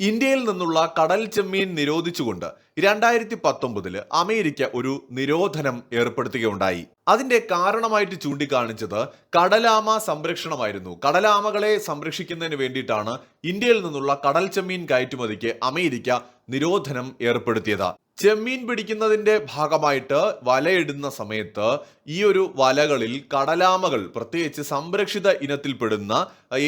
ഇന്ത്യയിൽ നിന്നുള്ള കടൽ ചെമ്മീൻ നിരോധിച്ചുകൊണ്ട് രണ്ടായിരത്തി പത്തൊമ്പതിൽ അമേരിക്ക ഒരു നിരോധനം ഏർപ്പെടുത്തുകയുണ്ടായി. അതിന്റെ കാരണമായിട്ട് ചൂണ്ടിക്കാണിച്ചത് കടലാമ സംരക്ഷണമായിരുന്നു. കടലാമകളെ സംരക്ഷിക്കുന്നതിന് വേണ്ടിയിട്ടാണ് ഇന്ത്യയിൽ നിന്നുള്ള കടൽ ചെമ്മീൻ കയറ്റുമതിക്ക് അമേരിക്ക നിരോധനം ഏർപ്പെടുത്തിയത്. ചെമ്മീൻ പിടിക്കുന്നതിന്റെ ഭാഗമായിട്ട് വലയിടുന്ന സമയത്ത് ഈ ഒരു വലകളിൽ കടലാമകൾ പ്രത്യേകിച്ച് സംരക്ഷിത ഇനത്തിൽപ്പെടുന്ന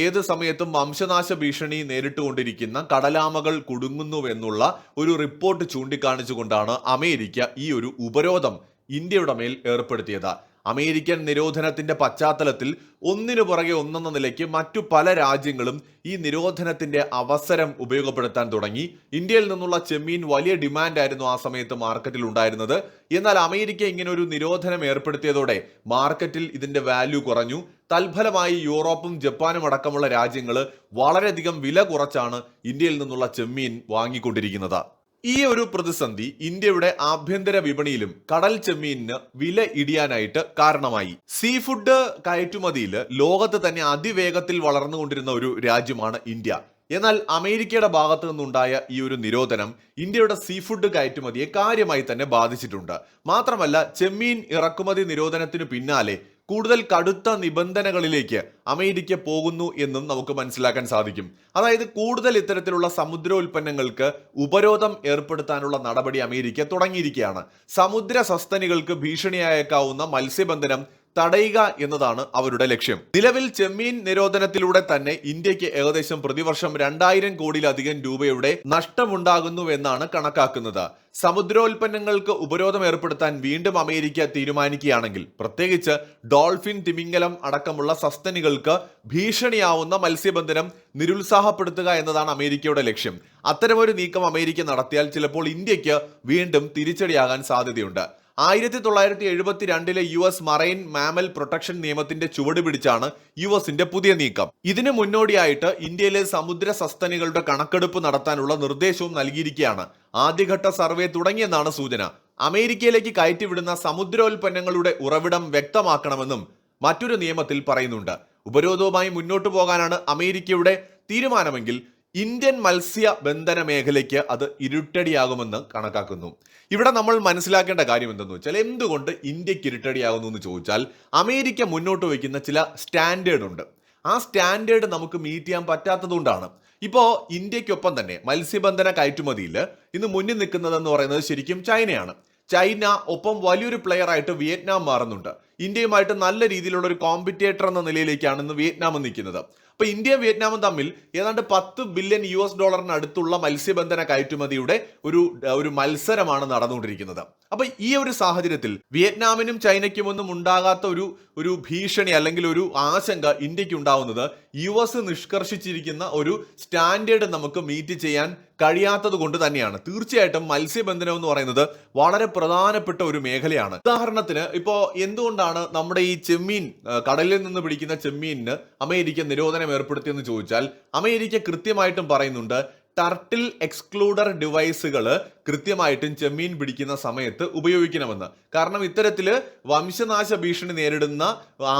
ഏത് സമയത്തും വംശനാശ ഭീഷണി നേരിട്ടുകൊണ്ടിരിക്കുന്ന കടലാമകൾ കുടുങ്ങുന്നുവെന്നുള്ള ഒരു റിപ്പോർട്ട് ചൂണ്ടിക്കാണിച്ചുകൊണ്ടാണ് അമേരിക്ക ഈ ഒരു ഉപരോധം ഇന്ത്യയുടെ മേൽ ഏർപ്പെടുത്തിയത്. അമേരിക്കൻ നിരോധനത്തിന്റെ പശ്ചാത്തലത്തിൽ ഒന്നിനു പുറകെ ഒന്നെന്ന നിലയ്ക്ക് മറ്റു പല രാജ്യങ്ങളും ഈ നിരോധനത്തിന്റെ അവസരം ഉപയോഗപ്പെടുത്താൻ തുടങ്ങി. ഇന്ത്യയിൽ നിന്നുള്ള ചെമ്മീൻ വലിയ ഡിമാൻഡായിരുന്നു ആ സമയത്ത് മാർക്കറ്റിൽ ഉണ്ടായിരുന്നത്. എന്നാൽ അമേരിക്ക ഇങ്ങനെ ഒരു നിരോധനം ഏർപ്പെടുത്തിയതോടെ മാർക്കറ്റിൽ ഇതിന്റെ വാല്യൂ കുറഞ്ഞു. തൽഫലമായി യൂറോപ്പും ജപ്പാനും അടക്കമുള്ള രാജ്യങ്ങൾ വളരെയധികം വില കുറച്ചാണ് ഇന്ത്യയിൽ നിന്നുള്ള ചെമ്മീൻ വാങ്ങിക്കൊണ്ടിരിക്കുന്നത്. ഈ ഒരു പ്രതിസന്ധി ഇന്ത്യയുടെ ആഭ്യന്തര വിപണിയിലും കടൽ ചെമ്മീനിന് വില ഇടിയാനായിട്ട് കാരണമായി. സീ ഫുഡ് കയറ്റുമതിയിൽ ലോകത്ത് തന്നെ അതിവേഗത്തിൽ വളർന്നുകൊണ്ടിരുന്ന ഒരു രാജ്യമാണ് ഇന്ത്യ. എന്നാൽ അമേരിക്കയുടെ ഭാഗത്തു നിന്നുണ്ടായ ഈ ഒരു നിരോധനം ഇന്ത്യയുടെ സീ ഫുഡ് കയറ്റുമതിയെ കാര്യമായി തന്നെ ബാധിച്ചിട്ടുണ്ട്. മാത്രമല്ല ചെമ്മീൻ ഇറക്കുമതി നിരോധനത്തിനു പിന്നാലെ കൂടുതൽ കടുത്ത നിബന്ധനകളിലേക്ക് അമേരിക്ക പോകുന്നു എന്നും നമുക്ക് മനസ്സിലാക്കാൻ സാധിക്കും. അതായത് കൂടുതൽ ഇത്തരത്തിലുള്ള സമുദ്രോൽപ്പന്നങ്ങൾക്ക് ഉപരോധം ഏർപ്പെടുത്താനുള്ള നടപടി അമേരിക്ക തുടങ്ങിയിരിക്കുകയാണ്. സമുദ്ര സസ്തനികൾക്ക് ഭീഷണിയായേക്കാവുന്ന മത്സ്യബന്ധനം തടയുക എന്നതാണ് അവരുടെ ലക്ഷ്യം. നിലവിൽ ചെമ്മീൻ നിരോധനത്തിലൂടെ തന്നെ ഇന്ത്യയ്ക്ക് ഏകദേശം പ്രതിവർഷം രണ്ടായിരം കോടിയിലധികം രൂപയുടെ നഷ്ടമുണ്ടാകുന്നുവെന്നാണ് കണക്കാക്കുന്നത്. സമുദ്രോൽപ്പന്നങ്ങൾക്ക് ഉപരോധം ഏർപ്പെടുത്താൻ വീണ്ടും അമേരിക്ക തീരുമാനിക്കുകയാണെങ്കിൽ പ്രത്യേകിച്ച് ഡോൾഫിൻ തിമിംഗലം അടക്കമുള്ള സസ്തനികൾക്ക് ഭീഷണിയാവുന്ന മത്സ്യബന്ധനം നിരുത്സാഹപ്പെടുത്തുക എന്നതാണ് അമേരിക്കയുടെ ലക്ഷ്യം. അത്തരമൊരു നീക്കം അമേരിക്ക നടത്തിയാൽ ചിലപ്പോൾ ഇന്ത്യയ്ക്ക് വീണ്ടും തിരിച്ചടിയാകാൻ സാധ്യതയുണ്ട്. ആയിരത്തി തൊള്ളായിരത്തി എഴുപത്തി രണ്ടിലെ U S marine mammal protection നിയമത്തിന്റെ ചുവട് പിടിച്ചാണ് യു എസിന്റെ പുതിയ നീക്കം. ഇതിന് മുന്നോടിയായിട്ട് ഇന്ത്യയിലെ സമുദ്ര സസ്തനികളുടെ കണക്കെടുപ്പ് നടത്താനുള്ള നിർദ്ദേശവും നൽകിയിരിക്കുകയാണ്. ആദ്യഘട്ട സർവേ തുടങ്ങിയെന്നാണ് സൂചന. അമേരിക്കയിലേക്ക് കയറ്റിവിടുന്ന സമുദ്രോൽപ്പന്നങ്ങളുടെ ഉറവിടം വ്യക്തമാക്കണമെന്നും മറ്റൊരു നിയമത്തിൽ പറയുന്നുണ്ട്. ഉപരോധവുമായി മുന്നോട്ടു പോകാനാണ് അമേരിക്കയുടെ തീരുമാനമെങ്കിൽ ഇന്ത്യൻ മത്സ്യ ബന്ധന മേഖലയ്ക്ക് അത് ഇരുട്ടടിയാകുമെന്ന് കണക്കാക്കുന്നു. ഇവിടെ നമ്മൾ മനസ്സിലാക്കേണ്ട കാര്യം എന്തെന്ന് വെച്ചാൽ എന്തുകൊണ്ട് ഇന്ത്യയ്ക്ക് ഇരുട്ടടിയാകുന്നു എന്ന് ചോദിച്ചാൽ അമേരിക്ക മുന്നോട്ട് വയ്ക്കുന്ന ചില സ്റ്റാൻഡേർഡ് ഉണ്ട്. ആ സ്റ്റാൻഡേർഡ് നമുക്ക് മീറ്റ് ചെയ്യാൻ പറ്റാത്തതുകൊണ്ടാണ് ഇപ്പോൾ ഇന്ത്യക്കൊപ്പം തന്നെ മത്സ്യബന്ധന കയറ്റുമതിയിൽ ഇന്ന് മുന്നിൽ നിൽക്കുന്നതെന്ന് പറയുന്നത് ശരിക്കും ചൈനയാണ്. ചൈന ഒപ്പം വലിയൊരു പ്ലെയർ ആയിട്ട് വിയറ്റ്നാം മാറുന്നുണ്ട്. ഇന്ത്യയുമായിട്ട് നല്ല രീതിയിലുള്ള ഒരു കോമ്പറ്റേറ്റർ എന്ന നിലയിലേക്കാണ് ഇന്ന് വിയറ്റ്നാം നിൽക്കുന്നത്. അപ്പോൾ ഇന്ത്യയും വിയറ്റ്നാമും തമ്മിൽ ഏതാണ്ട് പത്ത് ബില്യൺ യു എസ് ഡോളറിന് അടുത്തുള്ള മത്സ്യബന്ധന കയറ്റുമതിയുടെ ഒരു ഒരു മത്സരമാണ് നടന്നുകൊണ്ടിരിക്കുന്നത്. അപ്പോൾ ഈ ഒരു സാഹചര്യത്തിൽ വിയറ്റ്നാമിനും ചൈനയ്ക്കും ഒന്നും ഉണ്ടാകാത്ത ഒരു ഒരു ഭീഷണി അല്ലെങ്കിൽ ഒരു ആശങ്ക ഇന്ത്യയ്ക്ക് ഉണ്ടാവുന്നത് യു എസ് നിഷ്കർഷിച്ചിരിക്കുന്ന ഒരു സ്റ്റാൻഡേർഡ് നമുക്ക് മീറ്റ് ചെയ്യാൻ കഴിയാത്തത് കൊണ്ട് തന്നെയാണ്. തീർച്ചയായിട്ടും മത്സ്യബന്ധനം എന്ന് പറയുന്നത് വളരെ പ്രധാനപ്പെട്ട ഒരു മേഖലയാണ്. ഉദാഹരണത്തിന് ഇപ്പോൾ എന്തുകൊണ്ടാണ് നമ്മുടെ ഈ ചെമ്മീൻ കടലിൽ നിന്ന് പിടിക്കുന്ന ചെമ്മീനിന് അമേരിക്ക നിരോധനം ഏർപ്പെടുത്തിയെന്ന് ചോദിച്ചാൽ അമേരിക്ക കൃത്യമായിട്ടും പറയുന്നുണ്ട് ടർട്ടിൽ എക്സ്ക്ലൂഡർ ഡിവൈസുകൾ കൃത്യമായിട്ടും ചെമ്മീൻ പിടിക്കുന്ന സമയത്ത് ഉപയോഗിക്കണമെന്ന്. കാരണം ഇത്തരത്തിൽ വംശനാശ ഭീഷണി നേരിടുന്ന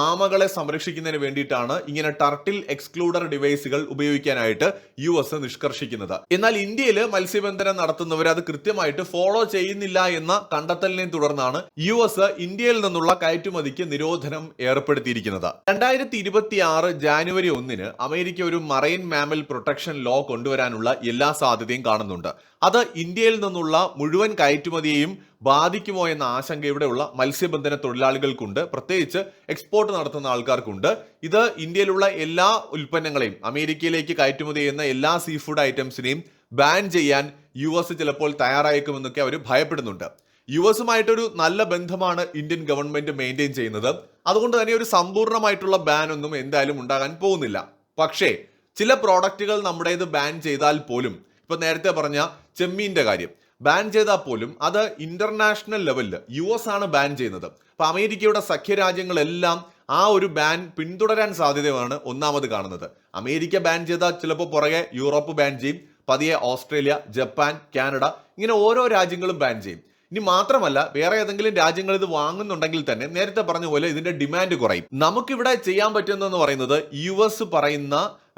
ആമകളെ സംരക്ഷിക്കുന്നതിന് വേണ്ടിയിട്ടാണ് ഇങ്ങനെ ടർട്ടിൽ എക്സ്ക്ലൂഡർ ഡിവൈസുകൾ ഉപയോഗിക്കാനായിട്ട് യു എസ് നിഷ്കർഷിക്കുന്നത്. എന്നാൽ ഇന്ത്യയിൽ മത്സ്യബന്ധനം നടത്തുന്നവർ അത് കൃത്യമായിട്ട് ഫോളോ ചെയ്യുന്നില്ല എന്ന കണ്ടെത്തലിനെ തുടർന്നാണ് യു എസ് ഇന്ത്യയിൽ നിന്നുള്ള കയറ്റുമതിക്ക് നിരോധനം ഏർപ്പെടുത്തിയിരിക്കുന്നത്. രണ്ടായിരത്തി ഇരുപത്തി ആറ് ജാനുവരി ഒന്നിന് അമേരിക്ക ഒരു മറൈൻ മാമൽ പ്രൊട്ടക്ഷൻ ലോ കൊണ്ടുവരാനുള്ള എല്ലാ സാധ്യതയും കാണുന്നുണ്ട്. അത് ഇന്ത്യയിൽ നിന്നുള്ള മുഴുവൻ കയറ്റുമതിയെയും ബാധിക്കുമോ എന്ന ആശങ്ക ഇവിടെയുള്ള മത്സ്യബന്ധന തൊഴിലാളികൾക്കുണ്ട്. പ്രത്യേകിച്ച് എക്സ്പോർട്ട് നടത്തുന്ന ആൾക്കാർക്കുണ്ട്. ഇത് ഇന്ത്യയിലുള്ള എല്ലാ ഉൽപ്പന്നങ്ങളെയും അമേരിക്കയിലേക്ക് കയറ്റുമതി ചെയ്യുന്ന എല്ലാ സീ ഫുഡ് ഐറ്റംസിനെയും ബാൻ ചെയ്യാൻ യു എസ് ചിലപ്പോൾ തയ്യാറായേക്കുമെന്നൊക്കെ അവർ ഭയപ്പെടുന്നുണ്ട്. യു എസുമായിട്ടൊരു നല്ല ബന്ധമാണ് ഇന്ത്യൻ ഗവൺമെന്റ് മെയിന്റെയിൻ ചെയ്യുന്നത്. അതുകൊണ്ട് തന്നെ ഒരു സമ്പൂർണമായിട്ടുള്ള ബാൻ ഒന്നും എന്തായാലും ഉണ്ടാകാൻ പോകുന്നില്ല. പക്ഷേ ചില പ്രോഡക്റ്റുകൾ നമ്മുടേത് ബാൻ ചെയ്താൽ പോലും ഇപ്പൊ നേരത്തെ പറഞ്ഞ ചെമ്മീന്റെ കാര്യം. ബാൻ ചെയ്താൽ പോലും അത് ഇന്റർനാഷണൽ ലെവലിൽ യു എസ് ആണ് ബാൻ ചെയ്യുന്നത്. അപ്പോൾ അമേരിക്കയുടെ സഖ്യരാജ്യങ്ങളെല്ലാം ആ ഒരു ബാൻ പിന്തുടരാൻ സാധ്യതയാണ് ഒന്നാമത് കാണുന്നത്. അമേരിക്ക ബാൻ ചെയ്താൽ ചിലപ്പോൾ പുറകെ യൂറോപ്പ് ബാൻ ചെയ്യും. പതിയെ ഓസ്ട്രേലിയ ജപ്പാൻ കാനഡ ഇങ്ങനെ ഓരോ രാജ്യങ്ങളും ബാൻ ചെയ്യും. ഇനി മാത്രമല്ല വേറെ ഏതെങ്കിലും രാജ്യങ്ങൾ ഇത് വാങ്ങുന്നുണ്ടെങ്കിൽ തന്നെ നേരത്തെ പറഞ്ഞ പോലെ ഇതിന്റെ ഡിമാൻഡ് കുറയും. നമുക്കിവിടെ ചെയ്യാൻ പറ്റുന്നതെന്ന് പറയുന്നത് യു എസ് പറയുന്ന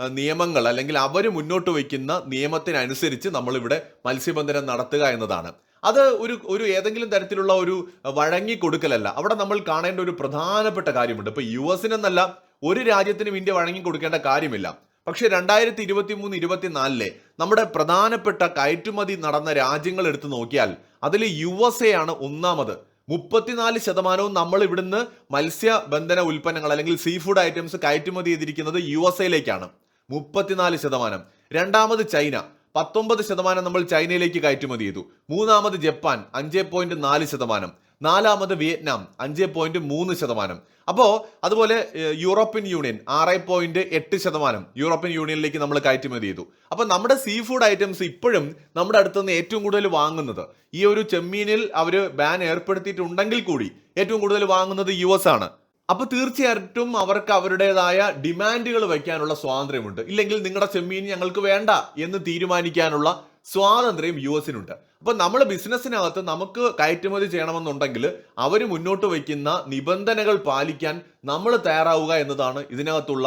നിയമങ്ങൾ അല്ലെങ്കിൽ അവർ മുന്നോട്ട് വയ്ക്കുന്ന നിയമത്തിനനുസരിച്ച് നമ്മളിവിടെ മത്സ്യബന്ധനം നടത്തുക എന്നതാണ്. അത് ഒരു ഒരു ഏതെങ്കിലും തരത്തിലുള്ള ഒരു വഴങ്ങി കൊടുക്കലല്ല അവിടെ നമ്മൾ കാണേണ്ട ഒരു പ്രധാനപ്പെട്ട കാര്യമുണ്ട്. ഇപ്പൊ യു എസിനെന്നല്ല ഒരു രാജ്യത്തിനും ഇന്ത്യ വഴങ്ങി കൊടുക്കേണ്ട കാര്യമില്ല. പക്ഷേ രണ്ടായിരത്തി ഇരുപത്തി മൂന്ന് ഇരുപത്തിനാലിലെ നമ്മുടെ പ്രധാനപ്പെട്ട കയറ്റുമതി നടന്ന രാജ്യങ്ങൾ എടുത്തു നോക്കിയാൽ അതിൽ യു എസ് എ ആണ് ഒന്നാമത്. മുപ്പത്തിനാല് ശതമാനവും നമ്മൾ ഇവിടുന്ന് മത്സ്യബന്ധന ഉൽപ്പന്നങ്ങൾ അല്ലെങ്കിൽ സീ ഫുഡ് ഐറ്റംസ് കയറ്റുമതി ചെയ്തിരിക്കുന്നത് യു എസ് എയിലേക്കാണ്. മുപ്പത്തിനാല് ശതമാനം. രണ്ടാമത് ചൈന. പത്തൊമ്പത് ശതമാനം നമ്മൾ ചൈനയിലേക്ക് കയറ്റുമതി ചെയ്തു. മൂന്നാമത് ജപ്പാൻ അഞ്ച് പോയിന്റ് നാല് ശതമാനം. നാലാമത് വിയറ്റ്നാം അഞ്ച് പോയിന്റ് മൂന്ന് ശതമാനം. അപ്പോൾ അതുപോലെ യൂറോപ്യൻ യൂണിയൻ ആറ് പോയിന്റ് എട്ട് ശതമാനം യൂറോപ്യൻ യൂണിയനിലേക്ക് നമ്മൾ കയറ്റുമതി ചെയ്തു. അപ്പോൾ നമ്മുടെ സീ ഫുഡ് ഐറ്റംസ് ഇപ്പോഴും നമ്മുടെ അടുത്തുനിന്ന് ഏറ്റവും കൂടുതൽ വാങ്ങുന്നത് ഈ ഒരു ചെമ്മീനിൽ അവർ ബാൻ ഏർപ്പെടുത്തിയിട്ടുണ്ടെങ്കിൽ കൂടി ഏറ്റവും കൂടുതൽ വാങ്ങുന്നത് യു ആണ്. അപ്പൊ തീർച്ചയായിട്ടും അവർക്ക് അവരുടേതായ ഡിമാൻഡുകൾ വയ്ക്കാനുള്ള സ്വാതന്ത്ര്യമുണ്ട്. ഇല്ലെങ്കിൽ നിങ്ങളുടെ ചെമ്മീൻ ഞങ്ങൾക്ക് വേണ്ട എന്ന് തീരുമാനിക്കാനുള്ള സ്വാതന്ത്ര്യം യു എസിനുണ്ട്. അപ്പൊ നമ്മൾ ബിസിനസ്സിനകത്ത് നമുക്ക് കയറ്റുമതി ചെയ്യണമെന്നുണ്ടെങ്കിൽ അവർ മുന്നോട്ട് വയ്ക്കുന്ന നിബന്ധനകൾ പാലിക്കാൻ നമ്മൾ തയ്യാറാവുക എന്നതാണ് ഇതിനകത്തുള്ള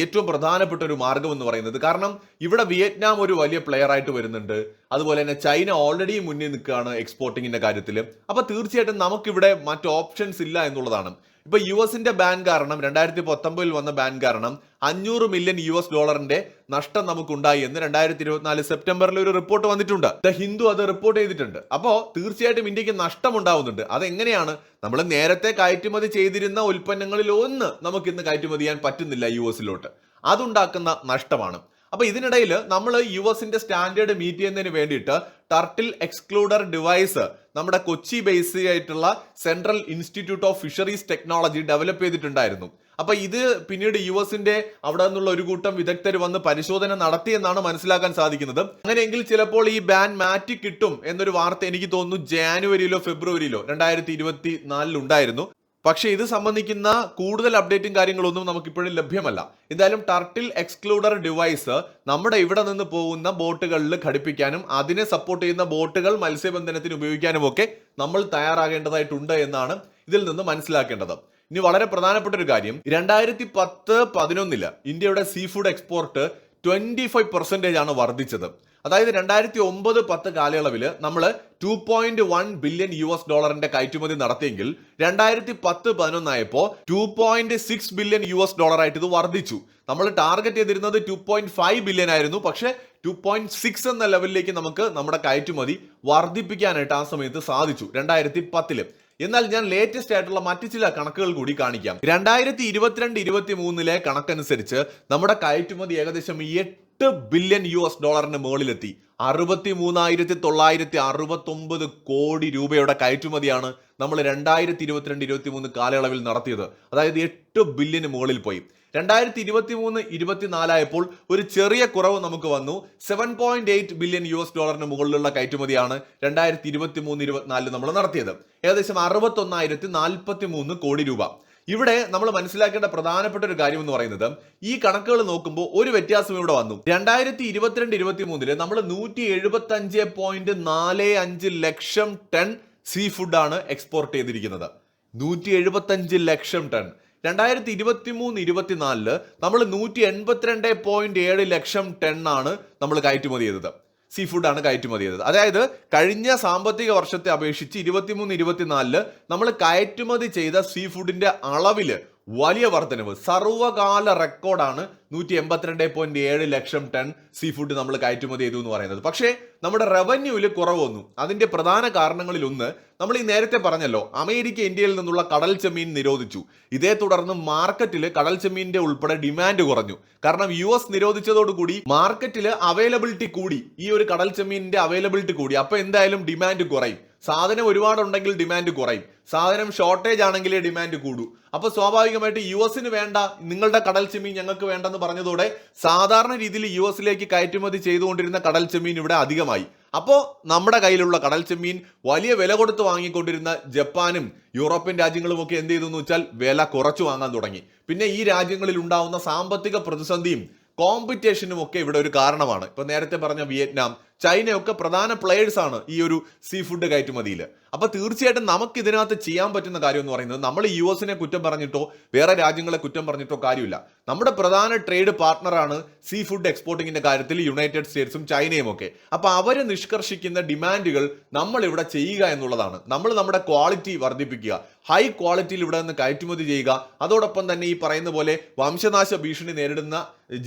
ഏറ്റവും പ്രധാനപ്പെട്ട ഒരു മാർഗം എന്ന് പറയുന്നത്. കാരണം ഇവിടെ വിയറ്റ്നാം ഒരു വലിയ പ്ലെയർ ആയിട്ട് വരുന്നുണ്ട്. അതുപോലെ തന്നെ ചൈന ഓൾറെഡി മുന്നിൽ നിൽക്കുകയാണ് എക്സ്പോർട്ടിങ്ങിന്റെ കാര്യത്തിൽ അപ്പൊ തീർച്ചയായിട്ടും നമുക്കിവിടെ മറ്റ് ഓപ്ഷൻസ് ഇല്ല എന്നുള്ളതാണ്. ഇപ്പൊ യു എസിന്റെ ബാൻ കാരണം രണ്ടായിരത്തി പത്തൊമ്പതിൽ വന്ന ബാൻ കാരണം അഞ്ഞൂറ് മില്യൺ യു എസ് ഡോളറിന്റെ നഷ്ടം നമുക്കുണ്ടായി എന്ന് രണ്ടായിരത്തി ഇരുപത്തിനാല് സെപ്റ്റംബറിൽ ഒരു റിപ്പോർട്ട് വന്നിട്ടുണ്ട്. ദ ഹിന്ദു അത് റിപ്പോർട്ട് ചെയ്തിട്ടുണ്ട്. അപ്പോൾ തീർച്ചയായിട്ടും ഇന്ത്യയ്ക്ക് നഷ്ടം ഉണ്ടാവുന്നുണ്ട് അതെങ്ങനെയാണ്? നമ്മൾ നേരത്തെ കയറ്റുമതി ചെയ്തിരുന്ന ഉൽപ്പന്നങ്ങളിൽ ഒന്ന് നമുക്ക് ഇന്ന് കയറ്റുമതി ചെയ്യാൻ പറ്റുന്നില്ല യു എസിലോട്ട്. അതുണ്ടാക്കുന്ന നഷ്ടമാണ്. അപ്പൊ ഇതിനിടയിൽ നമ്മൾ യു എസിന്റെ സ്റ്റാൻഡേർഡ് മീറ്റ് ചെയ്യുന്നതിന് വേണ്ടിയിട്ട് ടർട്ടിൽ എക്സ്ക്ലൂഡർ ഡിവൈസ് നമ്മുടെ കൊച്ചി ബേസ് ആയിട്ടുള്ള central institute of fisheries technology develop ചെയ്തിട്ടുണ്ടായിരുന്നു. അപ്പൊ ഇത് പിന്നീട് യു എസിന്റെ അവിടെ നിന്നുള്ള ഒരു കൂട്ടം വിദഗ്ധർ വന്ന് പരിശോധന നടത്തിയെന്നാണ് മനസ്സിലാക്കാൻ സാധിക്കുന്നത്. അങ്ങനെയെങ്കിൽ ചിലപ്പോൾ ഈ ബാൻ മാറ്റി കിട്ടും എന്നൊരു വാർത്ത എനിക്ക് തോന്നുന്നു ജാനുവരിയിലോ ഫെബ്രുവരിയിലോ രണ്ടായിരത്തി ഇരുപത്തി നാലിൽ ഉണ്ടായിരുന്നു. പക്ഷേ ഇത് സംബന്ധിക്കുന്ന കൂടുതൽ അപ്ഡേറ്റും കാര്യങ്ങളൊന്നും നമുക്ക് ഇപ്പോഴും ലഭ്യമല്ല. എന്തായാലും ടർട്ടിൽ എക്സ്ക്ലൂഡർ ഡിവൈസ് നമ്മുടെ ഇവിടെ നിന്ന് പോകുന്ന ബോട്ടുകളിൽ ഘടിപ്പിക്കാനും അതിനെ സപ്പോർട്ട് ചെയ്യുന്ന ബോട്ടുകൾ മത്സ്യബന്ധനത്തിന് ഉപയോഗിക്കാനും ഒക്കെ നമ്മൾ തയ്യാറാകേണ്ടതായിട്ടുണ്ട് എന്നാണ് ഇതിൽ നിന്ന് മനസ്സിലാക്കേണ്ടത്. ഇനി വളരെ പ്രധാനപ്പെട്ട ഒരു കാര്യം. രണ്ടായിരത്തി പത്ത് പതിനൊന്നിൽ ഇന്ത്യയുടെ sea food export twenty five percentage ആണ് വർദ്ധിച്ചത്. അതായത് രണ്ടായിരത്തി ഒമ്പത് പത്ത് കാലയളവിൽ നമ്മൾ two point one billion U S ഡോളറിന്റെ കയറ്റുമതി നടത്തിയെങ്കിൽ രണ്ടായിരത്തി പത്ത് പതിനൊന്നായപ്പോൾ two point six billion U S dollar ആയിട്ട് ഇത് വർദ്ധിച്ചു. നമ്മൾ ടാർഗറ്റ് ചെയ്തിരുന്നത് ടു പോയിന്റ് ഫൈവ് ബില്യൺ ആയിരുന്നു. പക്ഷേ ടു പോയിന്റ് സിക്സ് എന്ന ലെവലിലേക്ക് നമുക്ക് നമ്മുടെ കയറ്റുമതി വർദ്ധിപ്പിക്കാനായിട്ട് ആ സമയത്ത് സാധിച്ചു രണ്ടായിരത്തി പത്തിൽ എന്നാൽ ഞാൻ ലേറ്റസ്റ്റ് ആയിട്ടുള്ള മറ്റു ചില കണക്കുകൾ കൂടി കാണിക്കാം. രണ്ടായിരത്തി ഇരുപത്തിരണ്ട് ഇരുപത്തി മൂന്നിലെ കണക്കനുസരിച്ച് നമ്മുടെ കയറ്റുമതി ഏകദേശം എട്ട് ബില്യൺ യു എസ് ഡോളറിന് മുകളിലെത്തി. അറുപത്തി മൂന്നായിരത്തി തൊള്ളായിരത്തി അറുപത്തി ഒമ്പത് കോടി രൂപയുടെ കയറ്റുമതിയാണ് നമ്മൾ രണ്ടായിരത്തി ഇരുപത്തിരണ്ട് ഇരുപത്തി മൂന്ന് കാലയളവിൽ നടത്തിയത്. അതായത് എട്ട് ബില്യന് മുകളിൽ പോയി. രണ്ടായിരത്തി ഇരുപത്തി മൂന്ന് ഇരുപത്തിനാലായപ്പോൾ ഒരു ചെറിയ കുറവ് നമുക്ക് വന്നു. Seven point eight billion U S ഡോളറിന് മുകളിലുള്ള കയറ്റുമതിയാണ് രണ്ടായിരത്തി ഇരുപത്തി മൂന്ന് ഇരുപത്തിനാലിൽ നമ്മൾ നടത്തിയത്. ഏകദേശം അറുപത്തൊന്നായിരത്തി നാൽപ്പത്തി മൂന്ന് കോടി രൂപ. ഇവിടെ നമ്മൾ മനസ്സിലാക്കേണ്ട പ്രധാനപ്പെട്ട ഒരു കാര്യം എന്ന് പറയുന്നത് ഈ കണക്കുകൾ നോക്കുമ്പോൾ ഒരു വ്യത്യാസം ഇവിടെ വന്നു. രണ്ടായിരത്തി ഇരുപത്തിരണ്ട് ഇരുപത്തി മൂന്നിൽ നമ്മൾ നൂറ്റി എഴുപത്തി അഞ്ച് പോയിന്റ് നാല് അഞ്ച് ലക്ഷം ടൺ സീ ഫുഡാണ് എക്സ്പോർട്ട് ചെയ്തിരിക്കുന്നത്. നൂറ്റി എഴുപത്തഞ്ച് ലക്ഷം ടൺ. രണ്ടായിരത്തി ഇരുപത്തി മൂന്ന് ഇരുപത്തിനാലിൽ നമ്മൾ നൂറ്റി എൺപത്തിരണ്ട് പോയിന്റ് ഏഴ് ലക്ഷം ടൺ ആണ് നമ്മൾ കയറ്റുമതി ചെയ്തത്. സീ ഫുഡാണ് കയറ്റുമതി ചെയ്തത് അതായത് കഴിഞ്ഞ സാമ്പത്തിക വർഷത്തെ അപേക്ഷിച്ച് ഇരുപത്തിമൂന്ന് ഇരുപത്തിനാലിൽ നമ്മൾ കയറ്റുമതി ചെയ്ത സീ ഫുഡിന്റെ അളവിൽ വലിയ വർധനവ്. സർവകാല റെക്കോർഡാണ് നൂറ്റി എൺപത്തിരണ്ട് പോയിന്റ് ഏഴ് ലക്ഷം ടൺ സീ ഫുഡ് നമ്മൾ കയറ്റുമതി ചെയ്തു എന്ന് പറയുന്നത്. പക്ഷേ നമ്മുടെ റവന്യൂവിൽ കുറവ് വന്നു. അതിന്റെ പ്രധാന കാരണങ്ങളിൽ ഒന്ന് നമ്മൾ ഈ നേരത്തെ പറഞ്ഞല്ലോ അമേരിക്ക ഇന്ത്യയിൽ നിന്നുള്ള കടൽ ചെമ്മീൻ നിരോധിച്ചു. ഇതേ തുടർന്ന് മാർക്കറ്റിൽ കടൽ ചെമ്മീന്റെ ഉൾപ്പെടെ ഡിമാൻഡ് കുറഞ്ഞു. കാരണം യു എസ് നിരോധിച്ചതോടുകൂടി മാർക്കറ്റിൽ അവൈലബിലിറ്റി കൂടി. ഈ ഒരു കടൽ ചെമ്മീനിന്റെ അവൈലബിലിറ്റി കൂടി. അപ്പൊ എന്തായാലും ഡിമാൻഡ് കുറയും. സാധനം ഒരുപാടുണ്ടെങ്കിൽ ഡിമാൻഡ് കുറയും. സാധനം ഷോർട്ടേജ് ആണെങ്കിലേ ഡിമാൻഡ് കൂടൂ. അപ്പൊ സ്വാഭാവികമായിട്ട് യു എസിന് വേണ്ട നിങ്ങളുടെ കടൽ ചെമ്മീൻ ഞങ്ങൾക്ക് വേണ്ടെന്ന് പറഞ്ഞതോടെ സാധാരണ രീതിയിൽ യു എസിലേക്ക് കയറ്റുമതി ചെയ്തുകൊണ്ടിരുന്ന കടൽ ചെമ്മീൻ ഇവിടെ അധികമായി. അപ്പോൾ നമ്മുടെ കയ്യിലുള്ള കടൽ ചെമ്മീൻ വലിയ വില കൊടുത്ത് വാങ്ങിക്കൊണ്ടിരുന്ന ജപ്പാനും യൂറോപ്യൻ രാജ്യങ്ങളും ഒക്കെ എന്ത് ചെയ്തു എന്ന് വെച്ചാൽ വില കുറച്ചു വാങ്ങാൻ തുടങ്ങി. പിന്നെ ഈ രാജ്യങ്ങളിൽ ഉണ്ടാവുന്ന സാമ്പത്തിക പ്രതിസന്ധിയും കോമ്പറ്റീഷനും ഒക്കെ ഇവിടെ ഒരു കാരണമാണ്. ഇപ്പൊ നേരത്തെ പറഞ്ഞ വിയറ്റ്നാം ചൈനയൊക്കെ പ്രധാന പ്ലെയേഴ്സ് ആണ് ഈ ഒരു സീ ഫുഡ് കയറ്റുമതിയിൽ. അപ്പൊ തീർച്ചയായിട്ടും നമുക്ക് ഇതിനകത്ത് ചെയ്യാൻ പറ്റുന്ന കാര്യം എന്ന് പറയുന്നത് നമ്മൾ യു എസിനെ കുറ്റം പറഞ്ഞിട്ടോ വേറെ രാജ്യങ്ങളെ കുറ്റം പറഞ്ഞിട്ടോ കാര്യമില്ല. നമ്മുടെ പ്രധാന ട്രേഡ് പാർട്ണറാണ് സീ ഫുഡ് എക്സ്പോർട്ടിങ്ങിന്റെ കാര്യത്തിൽ യുണൈറ്റഡ് സ്റ്റേറ്റ്സും ചൈനയും ഒക്കെ. അപ്പൊ അവർ നിഷ്കർഷിക്കുന്ന ഡിമാൻഡുകൾ നമ്മൾ ഇവിടെ ചെയ്യുക എന്നുള്ളതാണ്. നമ്മൾ നമ്മുടെ ക്വാളിറ്റി വർദ്ധിപ്പിക്കുക. ഹൈ ക്വാളിറ്റിയിൽ ഇവിടെ നിന്ന് കയറ്റുമതി ചെയ്യുക. അതോടൊപ്പം തന്നെ ഈ പറയുന്ന പോലെ വംശനാശ ഭീഷണി നേരിടുന്ന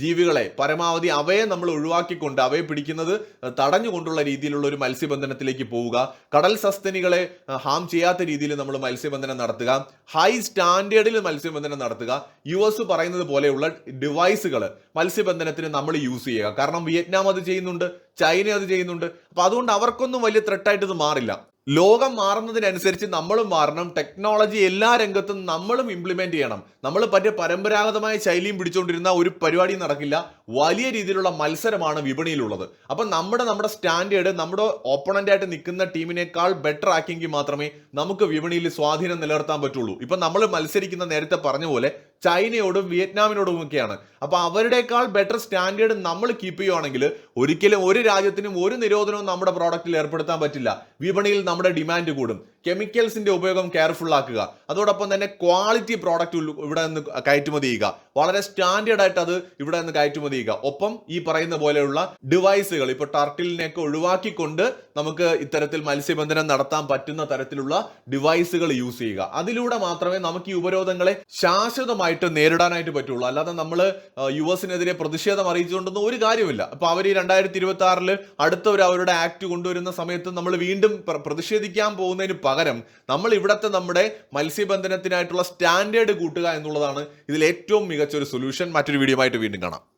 ജീവികളെ പരമാവധി അവയെ നമ്മൾ ഒഴിവാക്കിക്കൊണ്ട് അവയെ പിടിക്കുന്നത് തടഞ്ഞുകൊണ്ടുള്ള രീതിയിലുള്ള ഒരു മത്സ്യബന്ധനത്തിലേക്ക് പോവുക. കടൽ സസ്തനികളെ ഹാം ചെയ്യാത്ത രീതിയിൽ നമ്മൾ മത്സ്യബന്ധനം നടത്തുക. ഹൈ സ്റ്റാൻഡേർഡിൽ മത്സ്യബന്ധനം നടത്തുക. യു എസ് പറയുന്നത് പോലെയുള്ള ഡിവൈസുകൾ മത്സ്യബന്ധനത്തിന് നമ്മൾ യൂസ് ചെയ്യുക. കാരണം വിയറ്റ്നാം അത് ചെയ്യുന്നുണ്ട് ചൈന അത് ചെയ്യുന്നുണ്ട്. അപ്പൊ അതുകൊണ്ട് അവർക്കൊന്നും വലിയ ത്രെട്ടായിട്ട് ഇത് മാറില്ല. ലോകം മാറുന്നതിനനുസരിച്ച് നമ്മളും മാറണം. ടെക്നോളജി എല്ലാ രംഗത്തും നമ്മളും ഇംപ്ലിമെന്റ് ചെയ്യണം. നമ്മൾ പറ്റിയ പരമ്പരാഗതമായ ശൈലിയും പിടിച്ചുകൊണ്ടിരുന്ന ഒരു പരിപാടി നടക്കില്ല. വലിയ രീതിയിലുള്ള മത്സരമാണ് വിപണിയിലുള്ളത്. അപ്പൊ നമ്മുടെ നമ്മുടെ സ്റ്റാൻഡേർഡ് നമ്മുടെ ഓപ്പണന്റ് ആയിട്ട് നിൽക്കുന്ന ടീമിനേക്കാൾ ബെറ്റർ ആക്കിയെങ്കിൽ മാത്രമേ നമുക്ക് വിപണിയിൽ സ്വാധീനം നിലനിർത്താൻ പറ്റുള്ളൂ. ഇപ്പൊ നമ്മൾ മത്സരിക്കുന്ന നേരത്തെ പറഞ്ഞ പോലെ ചൈനയോടും വിയറ്റ്നാമിനോടും ഒക്കെയാണ്. അപ്പൊ അവരുടെക്കാൾ ബെറ്റർ സ്റ്റാൻഡേർഡ് നമ്മൾ കീപ്പ് ചെയ്യുവാണെങ്കിൽ ഒരിക്കലും ഒരു രാജ്യത്തിനും ഒരു നിരോധനവും നമ്മുടെ പ്രോഡക്റ്റിൽ ഏർപ്പെടുത്താൻ പറ്റില്ല. വിപണിയിൽ നമ്മുടെ ഡിമാൻഡ് കൂടും. കെമിക്കൽസിന്റെ ഉപയോഗം കെയർഫുൾ ആക്കുക. അതോടൊപ്പം തന്നെ ക്വാളിറ്റി പ്രോഡക്റ്റ് ഇവിടെ നിന്ന് കയറ്റുമതി ചെയ്യുക. വളരെ സ്റ്റാൻഡേർഡ് ആയിട്ട് അത് ഇവിടെ നിന്ന് കയറ്റുമതി ചെയ്യുക ഒപ്പം ഈ പറയുന്ന പോലെയുള്ള ഡിവൈസുകൾ ഇപ്പൊ ടർട്ടിലിനെയൊക്കെ ഒഴിവാക്കിക്കൊണ്ട് നമുക്ക് ഇത്തരത്തിൽ മത്സ്യബന്ധനം നടത്താൻ പറ്റുന്ന തരത്തിലുള്ള ഡിവൈസുകൾ യൂസ് ചെയ്യുക. അതിലൂടെ മാത്രമേ നമുക്ക് ഈ ഉപരോധങ്ങളെ ശാശ്വതമായിട്ട് നേരിടാനായിട്ട് പറ്റുള്ളൂ. അല്ലാതെ നമ്മൾ യു എസിനെതിരെ പ്രതിഷേധം അറിയിച്ചുകൊണ്ടൊന്നും ഒരു കാര്യമില്ല അപ്പൊ അവർ ഈ രണ്ടായിരത്തി ഇരുപത്തി ആറിൽ അടുത്ത ഒരു അവരുടെ ആക്ട് കൊണ്ടുവരുന്ന സമയത്ത് നമ്മൾ വീണ്ടും പ്രതിഷേധിക്കാൻ പോകുന്നതിന് പകരം നമ്മൾ ഇവിടുത്തെ നമ്മുടെ മത്സ്യബന്ധനത്തിനായിട്ടുള്ള സ്റ്റാൻഡേർഡ് കൂട്ടുക എന്നുള്ളതാണ് ഇതിൽ ഏറ്റവും മികച്ച ഒരു സൊല്യൂഷൻ മറ്റൊരു വീഡിയോ ആയിട്ട് വീണ്ടും കാണാം.